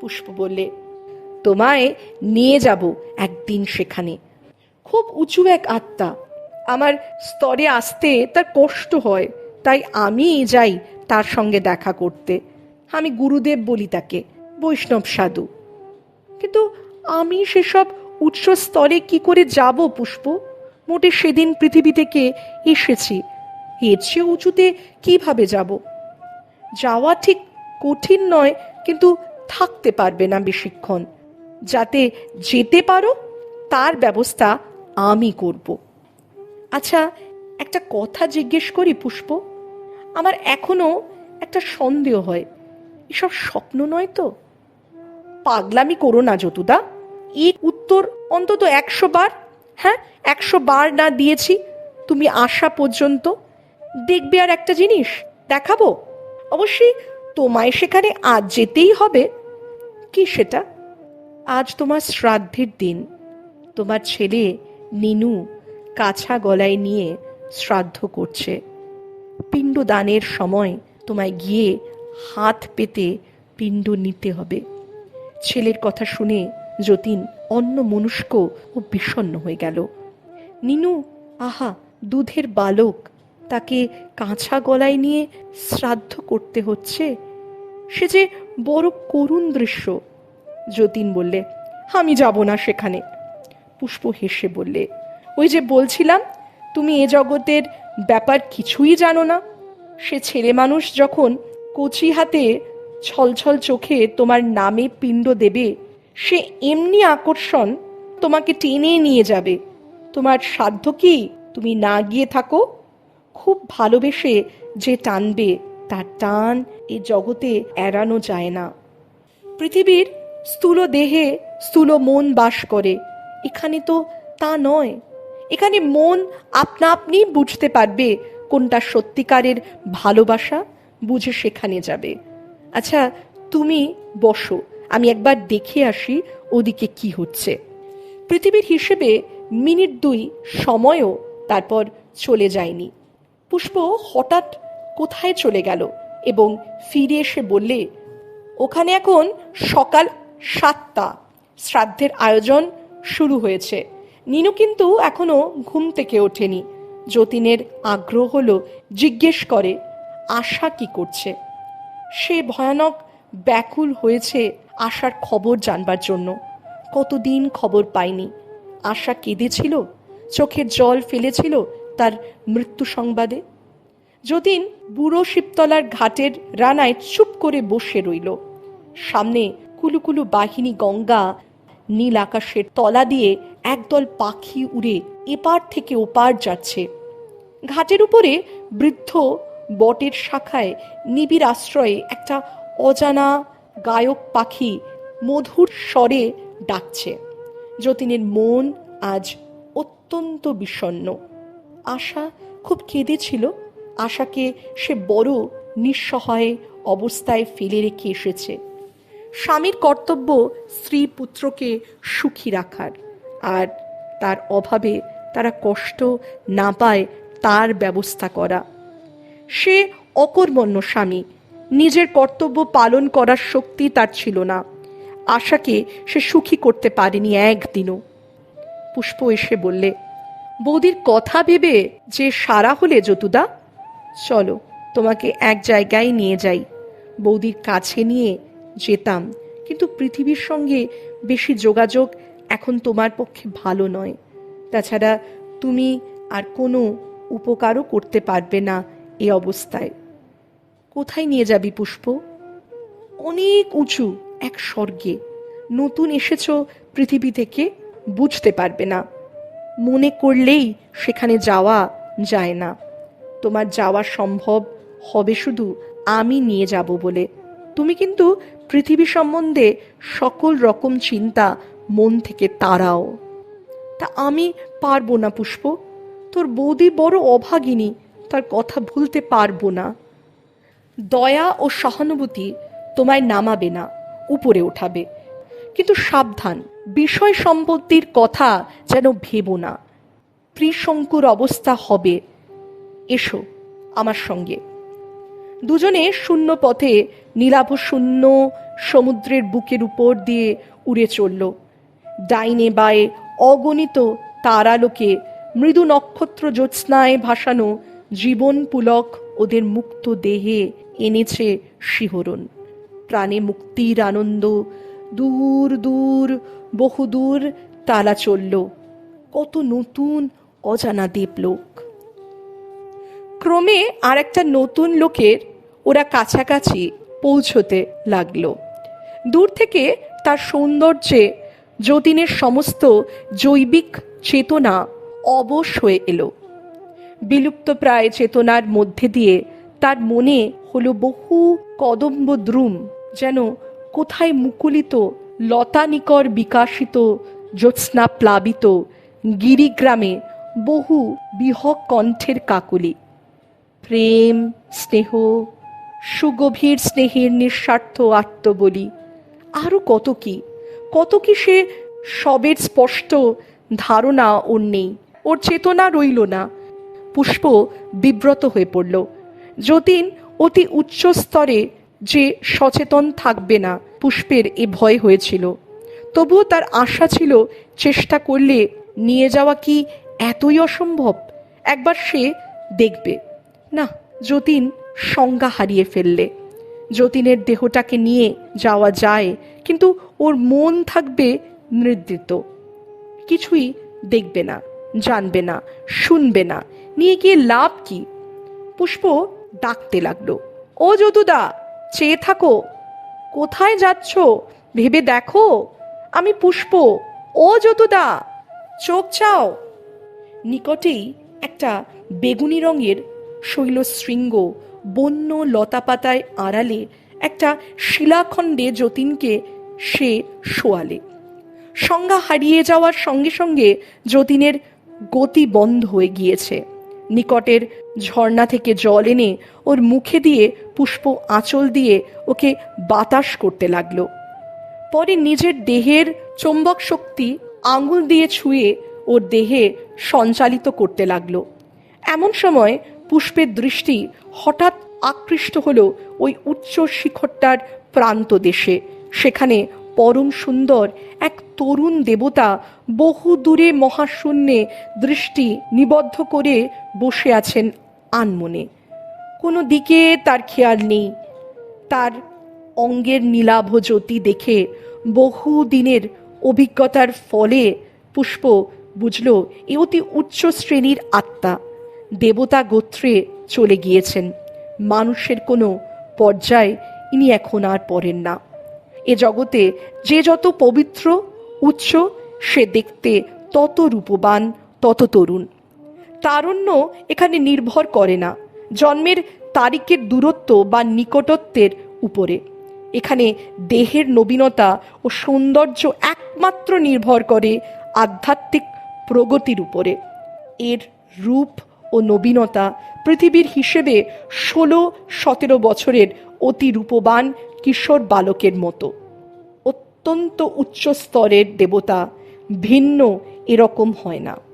পুষ্প বললে, তোমায় নিয়ে যাব একদিন সেখানে। খুব উঁচু এক আত্মা। আমার স্তরে আসতে তার কষ্ট হয়, তাই আমি যাই তার সঙ্গে দেখা করতে। আমি গুরুদেব বলি তাকে, বৈষ্ণব সাধু। কিন্তু আমি সেসব উচ্চ স্তরে কি করে যাব পুষ্প? মোটে সেদিন পৃথিবী থেকে এসেছি। এর চেয়ে উঁচুতে কীভাবে যাব? যাওয়া ঠিক কঠিন নয়, কিন্তু থাকতে পারবে না বেশিক্ষণ। যাতে যেতে পারো, তার ব্যবস্থা আমি করব। আচ্ছা একটা কথা জিজ্ঞেস করি পুষ্প। আমার এখনও একটা সন্দেহ হয়। এসব স্বপ্ন নয় তো? পাগলামি করো না, যতুদা। এই উত্তর অন্তত একশো বার হ্যাঁ একশো বার না দিয়েছি। তুমি আসা পর্যন্ত। দেখবে আর একটা জিনিস, দেখাবো। অবশ্যই তোমায় সেখানে আজ যেতেই হবে। কি সেটা? আজ তোমার শ্রাদ্ধের দিন। তোমার ছেলে নিনু কাছা গলায় নিয়ে শ্রাদ্ধ করছে। পিণ্ডদানের সময় তোমায় গিয়ে হাত পেতে পিণ্ড নিতে হবে। ছেলের কথা শুনে যতীন অন্য মনুষ্ক ও বিষণ্ণ হয়ে গেল। নিনু, আহা, দুধের বালক, তাকে কাঁচা গলায় নিয়ে শ্রাদ্ধ করতে হচ্ছে? সে যে বড় করুণ দৃশ্য। যতীন বললে, আমি যাব না সেখানে। পুষ্প হেসে বললে, ওই যে বলছিলাম, তুমি এ জগতের ব্যাপার কিছুই জানো না। সে ছেলে মানুষ যখন কচি হাতে ছলছল চোখে তোমার নামে পিণ্ড দেবে, সে এমনি আকর্ষণ তোমাকে টেনে নিয়ে যাবে। তোমার সাধ্য কি? তুমি না গিয়ে থাকো। খুব ভালোবেসে যে টানবে তার টান এ জগতে এড়ানো যায় না। পৃথিবীর স্থূল দেহে স্থূল মন বাস করে। এখানে তো তা নয়। এখানে মন আপনা আপনি বুঝতে পারবে কোনটা সত্যিকারের ভালোবাসা, বুঝে সেখানে যাবে। আচ্ছা তুমি বসো, আমি একবার দেখে আসি ওদিকে কি হচ্ছে। পৃথিবীর হিসেবে মিনিট দুই সময়ও তারপর চলে যায়নি। পুষ্প হঠাৎ কোথায় চলে গেল? এবং ফিরে এসে বললে, ওখানে এখন সকাল সাতটা। শ্রাদ্ধের আয়োজন শুরু হয়েছে। নিনু কিন্তু এখনও ঘুম থেকে ওঠেনি। যতীনের আগ্রহ হলো জিজ্ঞেস করে, আশা কি করছে? সে ভয়ানক ব্যাকুল হয়েছে আশার খবর জানবার জন্য। কতদিন খবর পায়নি আশা কেঁদেছিল? চোখের জল ফেলেছিল তার মৃত্যু সংবাদে? যতীন বুড়ো শিবতলার ঘাটের রানায় চুপ করে বসে রইল। সামনে কুলুকুলু বাহিনী গঙ্গা, নীল আকাশের তলা দিয়ে একদল পাখি উড়ে এপার থেকে ওপার যাচ্ছে। ঘাটের উপরে বৃদ্ধ বটের শাখায় নিবিড় আশ্রয়ে একটা অজানা গায়ক পাখি মধুর স্বরে ডাকছে। যতীনের মন আজ অত্যন্ত বিষণ্ণ। আশা খুব কেঁদেছিল আশাকে সে বড় নিঃসহায় অবস্থায় ফেলে রেখে এসেছে। স্বামীর কর্তব্য স্ত্রী পুত্রকে সুখী রাখার, আর তার অভাবে তারা কষ্ট না পায় তার ব্যবস্থা করা। সে অকর্মণ্য স্বামী, নিজের কর্তব্য পালন করার শক্তি তার ছিল না। আশাকে সে সুখী করতে পারেনি একদিনও। পুষ্প এসে বললে, বৌদির কথা ভেবে যে সারা হলে যতুদা চলো, তোমাকে এক জায়গায় নিয়ে যাই। বৌদির কাছে নিয়ে যেতাম, কিন্তু পৃথিবীর সঙ্গে বেশি যোগাযোগ এখন তোমার পক্ষে ভালো নয়। তাছাড়া তুমি আর কোনো উপকারও করতে পারবে না এ অবস্থায়। কোথায় নিয়ে যাবি পুষ্প? অনেক উঁচু এক স্বর্গে। নতুন এসেছ পৃথিবী থেকে, বুঝতে পারবে না। মনে করলেই সেখানে যাওয়া যায় না। তোমার যাওয়া সম্ভব হবে শুধু আমি নিয়ে যাব বলে। তুমি কিন্তু পৃথিবী সম্বন্ধে সকল রকম চিন্তা মন থেকে তাড়াও। তা আমি পারব না পুষ্প। তোর বৌদি বড় অভাগিনী, তার কথা ভুলতে পারব না। দয়া ও সহানুভূতি তোমায় নামাবে না, উপরে ওঠাবে কিন্তু সাবধান, বিষয় সম্পত্তির কথা যেন ভেবো না। ত্রিশঙ্কুর অবস্থা হবে এসো আমার সঙ্গে। দুজনে শূন্য পথে নীলাভ শূন্য সমুদ্রের বুকের উপর দিয়ে উড়ে চলল। ডাইনে বায়ে অগণিত তারালোকে মৃদু নক্ষত্র জ্যোৎস্নায় ভাসানো জীবন পুলক ওদের মুক্ত দেহে এনেছে শিহরণ। প্রাণে মুক্তির আনন্দ দূর দূর বহুদূর তালা চলল। কত নতুন অজানা দেবলোক। ক্রমে আর একটা নতুন লোকের ওরা কাছাকাছি পৌঁছতে লাগল। দূর থেকে তার সৌন্দর্যে যতীনের সমস্ত জৈবিক চেতনা অবশ হয়ে এলো। বিলুপ্ত প্রায় চেতনার মধ্যে দিয়ে তার মনে হলো বহু কদম্ব দ্রুম যেন কোথায় মুকুলিত, লতানিকর বিকাশিত জ্যোৎস্না প্লাবিত গিরিগ্রামে বহু বিহক কণ্ঠের কাকুলি। প্রেম, স্নেহ, সুগভীর স্নেহের নিঃস্বার্থ আত্মবলি। আরও কত কি? কত কি সে সবের স্পষ্ট ধারণা ওর নেই, ওর চেতনা রইল না। পুষ্প বিব্রত হয়ে পড়ল। যতীন অতি উচ্চ স্তরে যে সচেতন থাকবে না, পুষ্পের এ ভয় হয়েছিল। তবুও তার আশা ছিল চেষ্টা করলে নিয়ে যাওয়া কি এতই অসম্ভব? একবার সে দেখবে। না, যতীন সংজ্ঞা হারিয়ে ফেললে। যতীনের দেহটাকে নিয়ে যাওয়া যায়, কিন্তু ওর মন থাকবে নির্দিত কিছুই দেখবে না, জানবে না, শুনবে না, নিয়ে গিয়ে লাভ কি? পুষ্প ডাকতে লাগল, ও যদুদা, চেয়ে থাকো। কোথায় যাচ্ছ? ভেবে দেখো। আমি পুষ্প। ও যদুদা, চোখ চাও। নিকটেই একটা বেগুনি রঙের শৈলশৃঙ্গ, বন্য লতাপাতায় আড়ালে একটা শিলাখণ্ডে যতীনকে সে শোয়ালে। সংজ্ঞা হারিয়ে যাওয়ার সঙ্গে সঙ্গে যতীনের গতি বন্ধ হয়ে গিয়েছে। নিকটের ঝর্ণা থেকে জল এনে ওর মুখে দিয়ে পুষ্প আঁচল দিয়ে ওকে বাতাস করতে লাগল। পরে নিজের দেহের চৌম্বক শক্তি আঙুল দিয়ে ছুঁয়ে ওর দেহে সঞ্চালিত করতে লাগল। এমন সময় পুষ্পের দৃষ্টি হঠাৎ আকৃষ্ট হল ওই উচ্চ শিখরটার প্রান্ত দেশে। সেখানে পরম সুন্দর এক তরুণ দেবতা বহু দূরে মহাশূন্যে দৃষ্টি নিবদ্ধ করে বসে আছেন আনমনে। কোনো দিকে তার খেয়াল নেই। তার অঙ্গের নীলাভ জ্যোতি দেখে বহু দিনের অভিজ্ঞতার ফলে পুষ্প বুঝল, এ অতি উচ্চ শ্রেণির আত্মা। দেবতা গোত্রে চলে গিয়েছেন। মানুষের কোনো পর্যায়ে ইনি এখন আর পড়েন না। এ জগতে যে যত পবিত্র, উচ্চ, সে দেখতে তত রূপবান, তত তরুণ। তারণ্য এখানে নির্ভর করে না, জন্মের তারিখের দূরত্ব বা নিকটত্বের উপরে। এখানে দেহের নবীনতা ও সৌন্দর্য একমাত্র নির্ভর করে আধ্যাত্মিক প্রগতির উপরে। এর রূপ নবীনতা পৃথিবীর হিসেবে ষোলো, সতেরো বছরের অতি রূপবান কিশোর বালকের মতো। অত্যন্ত উচ্চ স্তরের দেবতা, ভিন্ন এরকম হয় না।